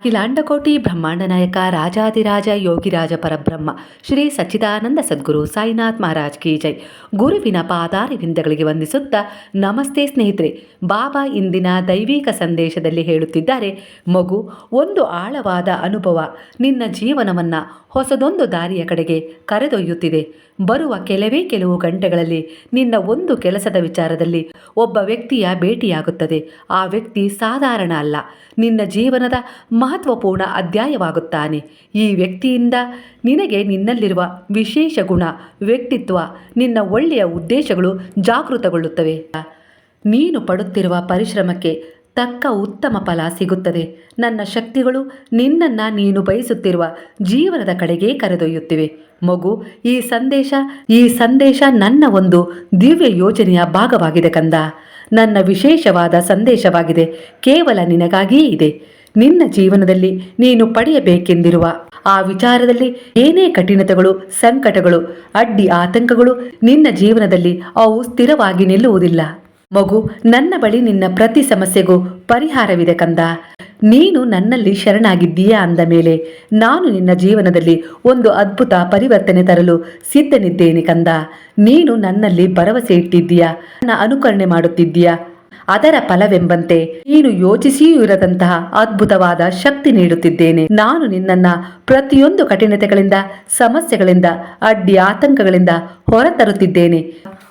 ಅಖಿಲಾಂಡಕೋಟಿ ಬ್ರಹ್ಮಾಂಡ ನಾಯಕ ರಾಜಾದಿರಾಜ ಯೋಗಿರಾಜ ಪರಬ್ರಹ್ಮ, ಶ್ರೀ ಸಚ್ಚಿದಾನಂದ ಸದ್ಗುರು ಸಾಯಿನಾಥ್ ಮಹಾರಾಜ್ ಕಿ ಜೈ. ಗುರುವಿನ ಪಾದಾರವಿಂದಗಳಿಗೆ ವಂದಿಸುತ್ತಾ ನಮಸ್ತೆ ಸ್ನೇಹಿತರೆ. ಬಾಬಾ ಇಂದಿನ ದೈವಿಕ ಸಂದೇಶದಲ್ಲಿ ಹೇಳುತ್ತಿದ್ದಾರೆ, ಮಗು, ಒಂದು ಆಳವಾದ ಅನುಭವ. ನಿನ್ನ ಜೀವನವನ್ನು ಹೊಸದೊಂದು ದಾರಿಯ ಕಡೆಗೆ ಕರೆದೊಯ್ಯುತ್ತಿದೆ. ಬರುವ ಕೆಲವೇ ಕೆಲವು ಗಂಟೆಗಳಲ್ಲಿ ನಿನ್ನ ಒಂದು ಕೆಲಸದ ವಿಚಾರದಲ್ಲಿ ಒಬ್ಬ ವ್ಯಕ್ತಿಯ ಭೇಟಿಯಾಗುತ್ತದೆ. ಆ ವ್ಯಕ್ತಿ ಸಾಧಾರಣ ಅಲ್ಲ. ನಿನ್ನ ಜೀವನದ ಮಹತ್ವಪೂರ್ಣ ಅಧ್ಯಾಯವಾಗುತ್ತಾನೆ. ಈ ವ್ಯಕ್ತಿಯಿಂದ ನಿನಗೆ ನಿನ್ನಲ್ಲಿರುವ ವಿಶೇಷ ಗುಣ, ವ್ಯಕ್ತಿತ್ವ, ನಿನ್ನ ಒಳ್ಳೆಯ ಉದ್ದೇಶಗಳು ಜಾಗೃತಗೊಳ್ಳುತ್ತವೆ. ನೀನು ಪಡುತ್ತಿರುವ ಪರಿಶ್ರಮಕ್ಕೆ ತಕ್ಕ ಉತ್ತಮ ಫಲ ಸಿಗುತ್ತದೆ. ನನ್ನ ಶಕ್ತಿಗಳು ನಿನ್ನನ್ನು ನೀನು ಬಯಸುತ್ತಿರುವ ಜೀವನದ ಕಡೆಗೆ ಕರೆದೊಯ್ಯುತ್ತಿವೆ. ಮಗು, ಈ ಸಂದೇಶ ಈ ಸಂದೇಶ ನನ್ನ ಒಂದು ದಿವ್ಯ ಯೋಜನೆಯ ಭಾಗವಾಗಿದೆ ಕಂದ. ನನ್ನ ವಿಶೇಷವಾದ ಸಂದೇಶವಾಗಿದೆ. ಕೇವಲ ನಿನಗಾಗಿಯೇ ಇದೆ. ನಿನ್ನ ಜೀವನದಲ್ಲಿ ನೀನು ಪಡೆಯಬೇಕೆಂದಿರುವ ಆ ವಿಚಾರದಲ್ಲಿ ಏನೇ ಕಠಿಣತೆಗಳು, ಸಂಕಟಗಳು, ಅಡ್ಡಿ ಆತಂಕಗಳು ನಿನ್ನ ಜೀವನದಲ್ಲಿ ಅವು ಸ್ಥಿರವಾಗಿ ನಿಲ್ಲುವುದಿಲ್ಲ. ಮಗು, ನನ್ನ ಬಳಿ ನಿನ್ನ ಪ್ರತಿ ಸಮಸ್ಯೆಗೂ ಪರಿಹಾರವಿದೆ ಕಂದ. ನೀನು ನನ್ನಲ್ಲಿ ಶರಣಾಗಿದ್ದೀಯಾ ಅಂದ ಮೇಲೆ ನಾನು ನಿನ್ನ ಜೀವನದಲ್ಲಿ ಒಂದು ಅದ್ಭುತ ಪರಿವರ್ತನೆ ತರಲು ಸಿದ್ಧನಿದ್ದೇನೆ ಕಂದ. ನೀನು ನನ್ನಲ್ಲಿ ಭರವಸೆ ಇಟ್ಟಿದ್ದೀಯಾ? ನನ್ನ ಅನುಕರಣೆ ಮಾಡುತ್ತಿದ್ದೀಯಾ? ಅದರ ಫಲವೆಂಬಂತೆ ನೀನು ಯೋಚಿಸಿಯೂ ಇರದಂತಹ ಅದ್ಭುತವಾದ ಶಕ್ತಿ ನೀಡುತ್ತಿದ್ದೇನೆ. ನಾನು ನಿನ್ನನ್ನ ಪ್ರತಿಯೊಂದು ಕಠಿಣತೆಗಳಿಂದ, ಸಮಸ್ಯೆಗಳಿಂದ, ಅಡ್ಡಿ ಆತಂಕಗಳಿಂದ ಹೊರತರುತ್ತಿದ್ದೇನೆ.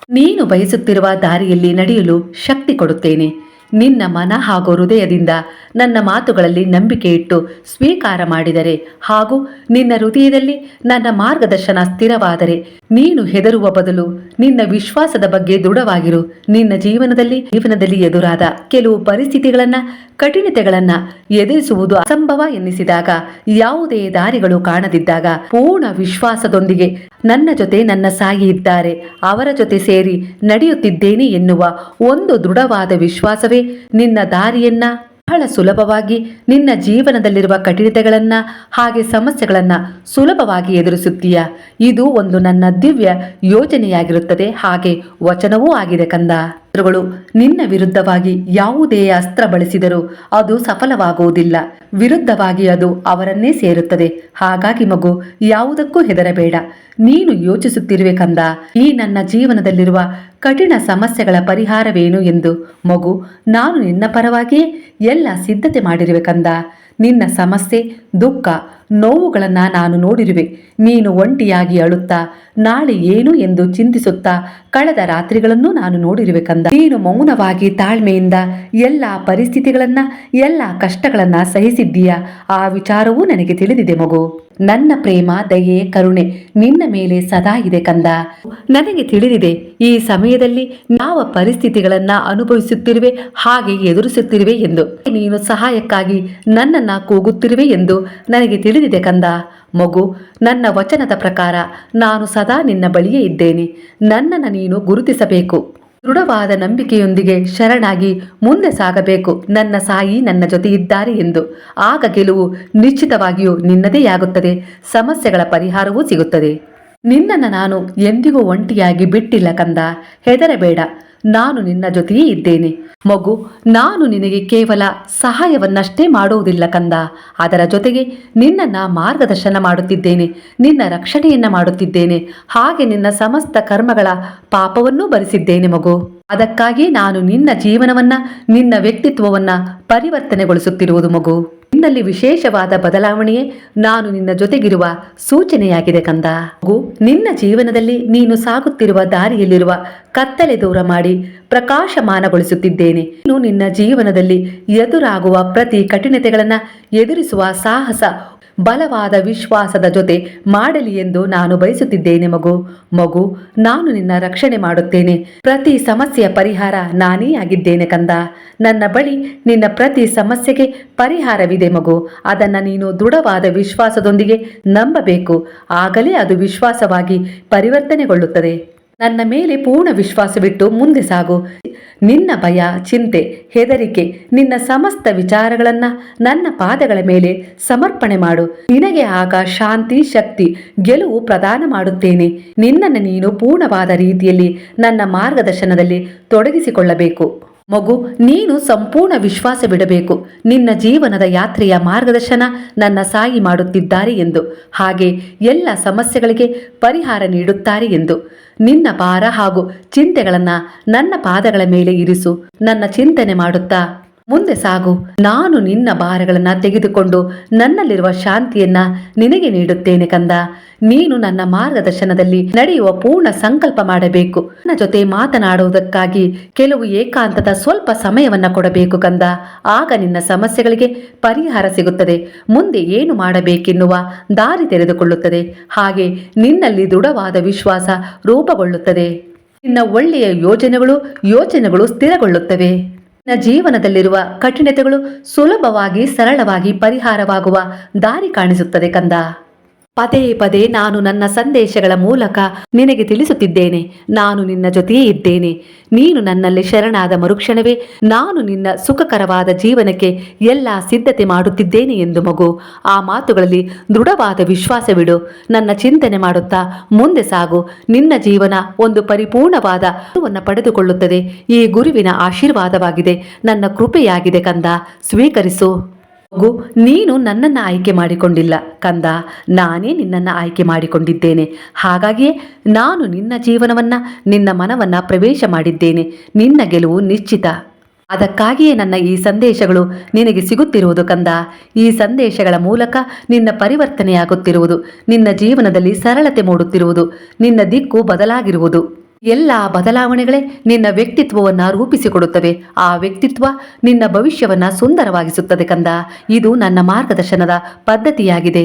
ನೀನು ಬಯಸುತ್ತಿರುವ ದಾರಿಯಲ್ಲಿ ನಡೆಯಲು ಶಕ್ತಿ ಕೊಡುತ್ತೇನೆ. ನಿನ್ನ ಮನ ಹಾಗೂ ಹೃದಯದಿಂದ ನನ್ನ ಮಾತುಗಳಲ್ಲಿ ನಂಬಿಕೆ ಇಟ್ಟು ಸ್ವೀಕಾರ ಮಾಡಿದರೆ ಹಾಗೂ ನಿನ್ನ ಹೃದಯದಲ್ಲಿ ನನ್ನ ಮಾರ್ಗದರ್ಶನ ಸ್ಥಿರವಾದರೆ ನೀನು ಹೆದರುವ ಬದಲು ನಿನ್ನ ವಿಶ್ವಾಸದ ಬಗ್ಗೆ ದೃಢವಾಗಿರು. ನಿನ್ನ ಜೀವನದಲ್ಲಿ ಜೀವನದಲ್ಲಿ ಎದುರಾದ ಕೆಲವು ಪರಿಸ್ಥಿತಿಗಳನ್ನ ಕಠಿಣತೆಗಳನ್ನ ಎದುರಿಸುವುದು ಅಸಂಭವ ಎನ್ನಿಸಿದಾಗ, ಯಾವುದೇ ದಾರಿಗಳು ಕಾಣದಿದ್ದಾಗ ಪೂರ್ಣ ವಿಶ್ವಾಸದೊಂದಿಗೆ ನನ್ನ ಜೊತೆ ನನ್ನ ಸಾಯಿ ಇದ್ದಾರೆ, ಅವರ ಜೊತೆ ಸೇರಿ ನಡೆಯುತ್ತಿದ್ದೇನೆ ಎನ್ನುವ ಒಂದು ದೃಢವಾದ ವಿಶ್ವಾಸವೇ ನಿನ್ನ ದಾರಿಯನ್ನ ಬಹಳ ಸುಲಭವಾಗಿ, ನಿನ್ನ ಜೀವನದಲ್ಲಿರುವ ಕಠಿಣತೆಗಳನ್ನ ಹಾಗೆ ಸಮಸ್ಯೆಗಳನ್ನ ಸುಲಭವಾಗಿ ಎದುರಿಸುತ್ತೀಯ. ಇದು ಒಂದು ನನ್ನ ದಿವ್ಯ ಯೋಜನೆಯಾಗಿರುತ್ತದೆ. ಹಾಗೆ ವಚನವೂ ಆಗಿದೆ ಕಂದ. ಶತ್ರುಗಳು ನಿನ್ನ ವಿರುದ್ಧವಾಗಿ ಯಾವುದೇ ಅಸ್ತ್ರ ಬಳಸಿದರೂ ಅದು ಸಫಲವಾಗುವುದಿಲ್ಲ. ವಿರುದ್ಧವಾಗಿ ಅದು ಅವರನ್ನೇ ಸೇರುತ್ತದೆ. ಹಾಗಾಗಿ ಮಗು, ಯಾವುದಕ್ಕೂ ಹೆದರಬೇಡ. ನೀನು ಯೋಚಿಸುತ್ತಿರುವೆ ಕಂದ, ಈ ನನ್ನ ಜೀವನದಲ್ಲಿರುವ ಕಠಿಣ ಸಮಸ್ಯೆಗಳ ಪರಿಹಾರವೇನು ಎಂದು. ಮಗು, ನಾನು ನಿನ್ನ ಪರವಾಗಿಯೇ ಎಲ್ಲ ಸಿದ್ಧತೆ ಮಾಡಿರುವೆ ಕಂದ. ನಿನ್ನ ಸಮಸ್ಯೆ, ದುಃಖ ನೋವುಗಳನ್ನು ನಾನು ನೋಡಿರುವೆ. ನೀನು ಒಂಟಿಯಾಗಿ ಅಳುತ್ತಾ, ನಾಳೆ ಏನು ಎಂದು ಚಿಂತಿಸುತ್ತಾ, ಕಳೆದ ರಾತ್ರಿಗಳನ್ನು ನಾನು ನೋಡಿರುವೆ ಕಂದ. ನೀನು ಮೌನವಾಗಿ ತಾಳ್ಮೆಯಿಂದ ಎಲ್ಲ ಪರಿಸ್ಥಿತಿಗಳನ್ನ, ಎಲ್ಲ ಕಷ್ಟಗಳನ್ನ ಸಹಿಸಿದ್ದೀಯ? ಆ ವಿಚಾರವೂ ನನಗೆ ತಿಳಿದಿದೆ ಮಗು. ನನ್ನ ಪ್ರೇಮ, ದಯೆ, ಕರುಣೆ ನಿನ್ನ ಮೇಲೆ ಸದಾ ಇದೆ ಕಂದ. ನನಗೆ ತಿಳಿದಿದೆ, ಈ ಸಮಯದಲ್ಲಿ ಯಾವ ಪರಿಸ್ಥಿತಿಗಳನ್ನ ಅನುಭವಿಸುತ್ತಿರುವೆ, ಹಾಗೆ ಎದುರಿಸುತ್ತಿರುವೆ ಎಂದು. ನೀನು ಸಹಾಯಕ್ಕಾಗಿ ನನ್ನನ್ನ ಕೂಗುತ್ತಿರುವೆ ಎಂದು ನನಗೆ ತಿಳಿದಿದೆ ಕಂದ. ಮಗು, ನನ್ನ ವಚನದ ಪ್ರಕಾರ ನಾನು ಸದಾ ನಿನ್ನ ಬಳಿಯೇ ಇದ್ದೇನೆ. ನನ್ನನ್ನು ನೀನು ಗುರುತಿಸಬೇಕು. ದೃಢವಾದ ನಂಬಿಕೆಯೊಂದಿಗೆ ಶರಣಾಗಿ ಮುಂದೆ ಸಾಗಬೇಕು. ನನ್ನ ಸಾಯಿ ನನ್ನ ಜೊತೆ ಇದ್ದಾರೆ ಎಂದು. ಆಗ ಗೆಲುವು ನಿಶ್ಚಿತವಾಗಿಯೂ ನಿನ್ನದೇ ಸಮಸ್ಯೆಗಳ ಪರಿಹಾರವೂ ಸಿಗುತ್ತದೆ. ನಿನ್ನನ್ನು ನಾನು ಎಂದಿಗೂ ಒಂಟಿಯಾಗಿ ಬಿಟ್ಟಿಲ್ಲ ಕಂದ. ಹೆದರಬೇಡ. ನಾನು ನಿನ್ನ ಜೊತೆಯೇ ಇದ್ದೇನೆ. ಮಗು, ನಾನು ನಿನಗೆ ಕೇವಲ ಸಹಾಯವನ್ನಷ್ಟೇ ಮಾಡುವುದಿಲ್ಲ ಕಂದ. ಅದರ ಜೊತೆಗೆ ನಿನ್ನನ್ನ ಮಾರ್ಗದರ್ಶನ ಮಾಡುತ್ತಿದ್ದೇನೆ. ನಿನ್ನ ರಕ್ಷಣೆಯನ್ನ ಮಾಡುತ್ತಿದ್ದೇನೆ. ಹಾಗೆ ನಿನ್ನ ಸಮಸ್ತ ಕರ್ಮಗಳ ಪಾಪವನ್ನೂ ಭರಿಸಿದ್ದೇನೆ ಮಗು. ಅದಕ್ಕಾಗಿ ನಾನು ನಿನ್ನ ಜೀವನವನ್ನ, ನಿನ್ನ ವ್ಯಕ್ತಿತ್ವವನ್ನ ಪರಿವರ್ತನೆಗೊಳಿಸುತ್ತಿರುವುದು ಮಗು. ನಿನ್ನಲ್ಲಿ ವಿಶೇಷವಾದ ಬದಲಾವಣೆಯೇ ನಾನು ನಿನ್ನ ಜೊತೆಗಿರುವ ಸೂಚನೆಯಾಗಿದೆ ಕಂದ. ಹಾಗೂ ನಿನ್ನ ಜೀವನದಲ್ಲಿ ನೀನು ಸಾಗುತ್ತಿರುವ ದಾರಿಯಲ್ಲಿರುವ ಕತ್ತಲೆ ದೂರ ಮಾಡಿ ಪ್ರಕಾಶಮಾನಗೊಳಿಸುತ್ತಿದ್ದೇನೆ. ನೀನು ನಿನ್ನ ಜೀವನದಲ್ಲಿ ಎದುರಾಗುವ ಪ್ರತಿ ಕಠಿಣತೆಗಳನ್ನ ಎದುರಿಸುವ ಸಾಹಸ ಬಲವಾದ ವಿಶ್ವಾಸದ ಜೊತೆ ಮಾಡಲಿ ಎಂದು ನಾನು ಬಯಸುತ್ತಿದ್ದೇನೆ ಮಗು. ಮಗು, ನಾನು ನಿನ್ನ ರಕ್ಷಣೆ ಮಾಡುತ್ತೇನೆ. ಪ್ರತಿ ಸಮಸ್ಯೆಯ ಪರಿಹಾರ ನಾನೇ ಆಗಿದ್ದೇನೆ ಕಂದ. ನನ್ನ ಬಳಿ ನಿನ್ನ ಪ್ರತಿ ಸಮಸ್ಯೆಗೆ ಪರಿಹಾರವಿದೆ ಮಗು. ಅದನ್ನ ನೀನು ದೃಢವಾದ ವಿಶ್ವಾಸದೊಂದಿಗೆ ನಂಬಬೇಕು. ಆಗಲೇ ಅದು ವಿಶ್ವಾಸವಾಗಿ ಪರಿವರ್ತನೆಗೊಳ್ಳುತ್ತದೆ. ನನ್ನ ಮೇಲೆ ಪೂರ್ಣ ವಿಶ್ವಾಸವಿಟ್ಟು ಮುಂದೆ ಸಾಗು. ನಿನ್ನ ಭಯ, ಚಿಂತೆ, ಹೆದರಿಕೆ, ನಿನ್ನ ಸಮಸ್ತ ವಿಚಾರಗಳನ್ನ ನನ್ನ ಪಾದಗಳ ಮೇಲೆ ಸಮರ್ಪಣೆ ಮಾಡು. ನಿನಗೆ ಆಗ ಶಾಂತಿ, ಶಕ್ತಿ, ಗೆಲುವು ಪ್ರದಾನ ಮಾಡುತ್ತೇನೆ. ನಿನ್ನನ್ನು ನೀನು ಪೂರ್ಣವಾದ ರೀತಿಯಲ್ಲಿ ನನ್ನ ಮಾರ್ಗದರ್ಶನದಲ್ಲಿ ತೊಡಗಿಸಿಕೊಳ್ಳಬೇಕು. ಮಗು, ನೀನು ಸಂಪೂರ್ಣ ವಿಶ್ವಾಸ ಬಿಡಬೇಕು. ನಿನ್ನ ಜೀವನದ ಯಾತ್ರೆಯ ಮಾರ್ಗದರ್ಶನ ನನ್ನ ಸಾಯಿ ಮಾಡುತ್ತಿದ್ದಾರೆ ಎಂದು. ಹಾಗೆ ಎಲ್ಲ ಸಮಸ್ಯೆಗಳಿಗೆ ಪರಿಹಾರ ನೀಡುತ್ತಾರೆ ಎಂದು. ನಿನ್ನ ಭಾರ ಹಾಗೂ ಚಿಂತೆಗಳನ್ನು ನನ್ನ ಪಾದಗಳ ಮೇಲೆ ಇರಿಸು. ನನ್ನ ಚಿಂತನೆ ಮಾಡುತ್ತಾ? ಮುಂದೆ ಸಾಗು. ನಾನು ನಿನ್ನ ಭಾರಗಳನ್ನು ತೆಗೆದುಕೊಂಡು ನನ್ನಲ್ಲಿರುವ ಶಾಂತಿಯನ್ನ ನಿನಗೆ ನೀಡುತ್ತೇನೆ ಕಂದ. ನೀನು ನನ್ನ ಮಾರ್ಗದರ್ಶನದಲ್ಲಿ ನಡೆಯುವ ಪೂರ್ಣ ಸಂಕಲ್ಪ ಮಾಡಬೇಕು. ನನ್ನ ಜೊತೆ ಮಾತನಾಡುವುದಕ್ಕಾಗಿ ಕೆಲವು ಏಕಾಂತದ ಸ್ವಲ್ಪ ಸಮಯವನ್ನ ಕೊಡಬೇಕು ಕಂದ. ಆಗ ನಿನ್ನ ಸಮಸ್ಯೆಗಳಿಗೆ ಪರಿಹಾರ ಸಿಗುತ್ತದೆ. ಮುಂದೆ ಏನು ಮಾಡಬೇಕೆನ್ನುವ ದಾರಿ ತೆರೆದುಕೊಳ್ಳುತ್ತದೆ. ಹಾಗೆ ನಿನ್ನಲ್ಲಿ ದೃಢವಾದ ವಿಶ್ವಾಸ ರೂಪುಗೊಳ್ಳುತ್ತದೆ. ನಿನ್ನ ಒಳ್ಳೆಯ ಯೋಜನೆಗಳು ಯೋಚನೆಗಳು ಸ್ಥಿರಗೊಳ್ಳುತ್ತವೆ. ಜೀವನದಲ್ಲಿರುವ ಕಠಿಣತೆಗಳು ಸುಲಭವಾಗಿ ಸರಳವಾಗಿ ಪರಿಹಾರವಾಗುವ ದಾರಿ ಕಾಣಿಸುತ್ತದೆ ಕಂದ. ಪದೇ ಪದೇ ನಾನು ನನ್ನ ಸಂದೇಶಗಳ ಮೂಲಕ ನಿನಗೆ ತಿಳಿಸುತ್ತಿದ್ದೇನೆ. ನಾನು ನಿನ್ನ ಜೊತೆಯೇ ಇದ್ದೇನೆ. ನೀನು ನನ್ನಲ್ಲಿ ಶರಣಾದ ಮರುಕ್ಷಣವೇ. ನಾನು ನಿನ್ನ ಸುಖಕರವಾದ ಜೀವನಕ್ಕೆ ಎಲ್ಲ ಸಿದ್ಧತೆ ಮಾಡುತ್ತಿದ್ದೇನೆ ಎಂದು ಮಗು. ಆ ಮಾತುಗಳಲ್ಲಿ ದೃಢವಾದ ವಿಶ್ವಾಸವಿಡು. ನನ್ನ ಚಿಂತನೆ ಮಾಡುತ್ತಾ ಮುಂದೆ ಸಾಗು. ನಿನ್ನ ಜೀವನ ಒಂದು ಪರಿಪೂರ್ಣವಾದ ಪಡೆದುಕೊಳ್ಳುತ್ತದೆ. ಈ ಗುರುವಿನ ಆಶೀರ್ವಾದವಾಗಿದೆ. ನನ್ನ ಕೃಪೆಯಾಗಿದೆ ಕಂದ. ಸ್ವೀಕರಿಸು. ಮಗು, ನೀನು ನನ್ನನ್ನು ಆಯ್ಕೆ ಮಾಡಿಕೊಂಡಿಲ್ಲ. ಕಂದ, ನಾನೇ ನಿನ್ನನ್ನು ಆಯ್ಕೆ ಮಾಡಿಕೊಂಡಿದ್ದೇನೆ. ಹಾಗಾಗಿಯೇ ನಾನು ನಿನ್ನ ಜೀವನವನ್ನ, ನಿನ್ನ ಮನವನ್ನ ಪ್ರವೇಶ ಮಾಡಿದ್ದೇನೆ. ನಿನ್ನ ಗೆಲುವು ನಿಶ್ಚಿತ. ಅದಕ್ಕಾಗಿಯೇ ನನ್ನ ಈ ಸಂದೇಶಗಳು ನಿನಗೆ ಸಿಗುತ್ತಿರುವುದು, ಕಂದ. ಈ ಸಂದೇಶಗಳ ಮೂಲಕ ನಿನ್ನ ಪರಿವರ್ತನೆಯಾಗುತ್ತಿರುವುದು, ನಿನ್ನ ಜೀವನದಲ್ಲಿ ಸರಳತೆ ಮೂಡುತ್ತಿರುವುದು, ನಿನ್ನ ದಿಕ್ಕು ಬದಲಾಗಿರುವುದು. ಎಲ್ಲ ಬದಲಾವಣೆಗಳೇ ನಿನ್ನ ವ್ಯಕ್ತಿತ್ವವನ್ನು ರೂಪಿಸಿಕೊಡುತ್ತವೆ. ಆ ವ್ಯಕ್ತಿತ್ವ ನಿನ್ನ ಭವಿಷ್ಯವನ್ನ ಸುಂದರವಾಗಿಸುತ್ತದೆ ಕಂದ. ಇದು ನನ್ನ ಮಾರ್ಗದರ್ಶನದ ಪದ್ಧತಿಯಾಗಿದೆ.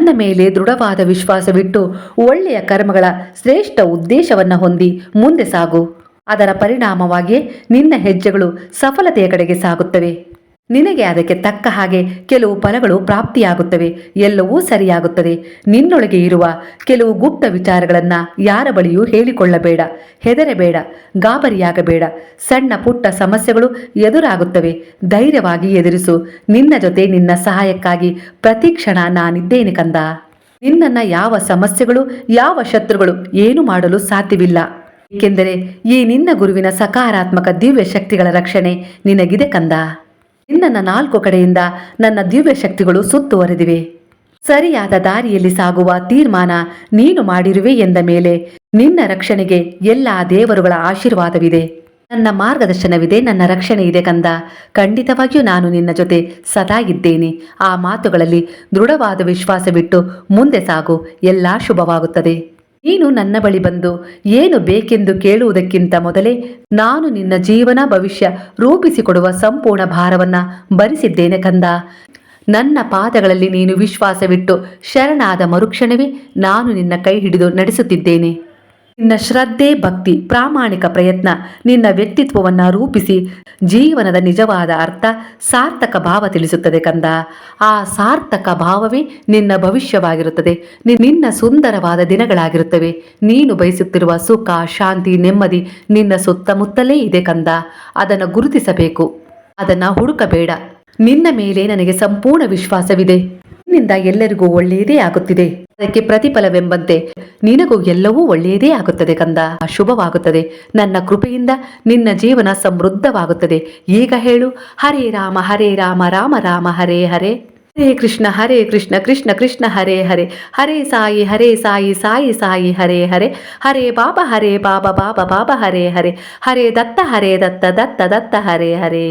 ನನ್ನ ಮೇಲೆ ದೃಢವಾದ ವಿಶ್ವಾಸವಿಟ್ಟು ಒಳ್ಳೆಯ ಕರ್ಮಗಳ ಶ್ರೇಷ್ಠ ಉದ್ದೇಶವನ್ನ ಹೊಂದಿ ಮುಂದೆ ಸಾಗು. ಅದರ ಪರಿಣಾಮವಾಗಿಯೇ ನಿನ್ನ ಹೆಜ್ಜೆಗಳು ಸಫಲತೆಯ ಕಡೆಗೆ ಸಾಗುತ್ತವೆ. ನಿನಗೆ ಅದಕ್ಕೆ ತಕ್ಕ ಹಾಗೆ ಕೆಲವು ಫಲಗಳು ಪ್ರಾಪ್ತಿಯಾಗುತ್ತವೆ, ಎಲ್ಲವೂ ಸರಿಯಾಗುತ್ತದೆ. ನಿನ್ನೊಳಗೆ ಇರುವ ಕೆಲವು ಗುಪ್ತ ವಿಚಾರಗಳನ್ನು ಯಾರ ಬಳಿಯೂ ಹೇಳಿಕೊಳ್ಳಬೇಡ, ಹೆದರಬೇಡ, ಗಾಬರಿಯಾಗಬೇಡ. ಸಣ್ಣ ಪುಟ್ಟ ಸಮಸ್ಯೆಗಳು ಎದುರಾಗುತ್ತವೆ. ಧೈರ್ಯವಾಗಿ ಎದುರಿಸು. ನಿನ್ನ ಜೊತೆ ನಿನ್ನ ಸಹಾಯಕ್ಕಾಗಿ ಪ್ರತಿಕ್ಷಣ ನಾನಿದ್ದೇನೆ ಕಂದ. ನಿನ್ನನ್ನು ಯಾವ ಸಮಸ್ಯೆಗಳು, ಯಾವ ಶತ್ರುಗಳು ಏನು ಮಾಡಲು ಸಾಧ್ಯವಿಲ್ಲ. ಏಕೆಂದರೆ ಈ ನಿನ್ನ ಗುರುವಿನ ಸಕಾರಾತ್ಮಕ ದಿವ್ಯ ಶಕ್ತಿಗಳ ರಕ್ಷಣೆ ನಿನಗಿದೆ ಕಂದ. ನಿನ್ನನ್ನ ನಾಲ್ಕು ಕಡೆಯಿಂದ ನನ್ನ ದಿವ್ಯ ಶಕ್ತಿಗಳು ಸುತ್ತುವರೆದಿವೆ. ಸರಿಯಾದ ದಾರಿಯಲ್ಲಿ ಸಾಗುವ ತೀರ್ಮಾನ ನೀನು ಮಾಡಿರುವೆ ಎಂದ ಮೇಲೆ ನಿನ್ನ ರಕ್ಷಣೆಗೆ ಎಲ್ಲ ದೇವರುಗಳ ಆಶೀರ್ವಾದವಿದೆ. ನನ್ನ ಮಾರ್ಗದರ್ಶನವಿದೆ, ನನ್ನ ರಕ್ಷಣೆ ಇದೆ ಕಂದ. ಖಂಡಿತವಾಗಿಯೂ ನಾನು ನಿನ್ನ ಜೊತೆ ಸದಾ ಇದ್ದೇನೆ. ಆ ಮಾತುಗಳಲ್ಲಿ ದೃಢವಾದ ವಿಶ್ವಾಸವಿಟ್ಟು ಮುಂದೆ ಸಾಗು. ಎಲ್ಲ ಶುಭವಾಗುತ್ತದೆ. ನೀನು ನನ್ನ ಬಳಿ ಬಂದು ಏನು ಬೇಕೆಂದು ಕೇಳುವುದಕ್ಕಿಂತ ಮೊದಲೇ ನಾನು ನಿನ್ನ ಜೀವನ ಭವಿಷ್ಯ ರೂಪಿಸಿಕೊಡುವ ಸಂಪೂರ್ಣ ಭಾರವನ್ನ ಭರಿಸಿದ್ದೇನೆ ಕಂದ. ನನ್ನ ಪಾದಗಳಲ್ಲಿ ನೀನು ವಿಶ್ವಾಸವಿಟ್ಟು ಶರಣಾದ ಮರುಕ್ಷಣವೇ ನಾನು ನಿನ್ನ ಕೈ ಹಿಡಿದು ನಡೆಸುತ್ತಿದ್ದೇನೆ. ನಿನ್ನ ಶ್ರದ್ಧೆ, ಭಕ್ತಿ, ಪ್ರಾಮಾಣಿಕ ಪ್ರಯತ್ನ, ನಿನ್ನ ವ್ಯಕ್ತಿತ್ವವನ್ನು ರೂಪಿಸಿ. ಜೀವನದ ನಿಜವಾದ ಅರ್ಥ ಸಾರ್ಥಕ ಭಾವ ತಿಳಿಸುತ್ತದೆ ಕಂದ. ಆ ಸಾರ್ಥಕ ಭಾವವೇ ನಿನ್ನ ಭವಿಷ್ಯವಾಗಿರುತ್ತದೆ. ನಿನ್ನ ಸುಂದರವಾದ ದಿನಗಳಾಗಿರುತ್ತವೆ. ನೀನು ಬಯಸುತ್ತಿರುವ ಸುಖ, ಶಾಂತಿ, ನೆಮ್ಮದಿ ನಿನ್ನ ಸುತ್ತಮುತ್ತಲೇ ಇದೆ ಕಂದ. ಅದನ್ನು ಗುರುತಿಸಬೇಕು. ಅದನ್ನು ಹುಡುಕಬೇಡ. ನಿನ್ನ ಮೇಲೆ ನನಗೆ ಸಂಪೂರ್ಣ ವಿಶ್ವಾಸವಿದೆ. ನಿನ್ನಿಂದ ಎಲ್ಲರಿಗೂ ಒಳ್ಳೆಯದೇ ಆಗುತ್ತಿದೆ. ಅದಕ್ಕೆ ಪ್ರತಿಫಲವೆಂಬಂತೆ ನಿನಗೂ ಎಲ್ಲವೂ ಒಳ್ಳೆಯದೇ ಆಗುತ್ತದೆ ಕಂದ. ಶುಭವಾಗುತ್ತದೆ. ನನ್ನ ಕೃಪೆಯಿಂದ ನಿನ್ನ ಜೀವನ ಸಮೃದ್ಧವಾಗುತ್ತದೆ. ಈಗ ಹೇಳು, ಹರೇ ರಾಮ ಹರೇ ರಾಮ ರಾಮ ರಾಮ, ಹರೇ ಹರೇ. ಹರೇ ಕೃಷ್ಣ ಹರೇ ಕೃಷ್ಣ ಕೃಷ್ಣ ಕೃಷ್ಣ, ಹರೇ ಹರೇ. ಹರೇ ಸಾಯಿ ಹರೇ ಸಾಯಿ ಸಾಯಿ ಸಾಯಿ, ಹರೇ ಹರೇ. ಹರೇ ಬಾಬಾ ಹರೇ ಬಾಬಾ ಬಾಬಾ ಬಾಬಾ, ಹರೇ ಹರೇ. ಹರೇ ದತ್ತ ಹರೇ ದತ್ತ ದತ್ತ ದತ್ತ, ಹರೇ ಹರೇ.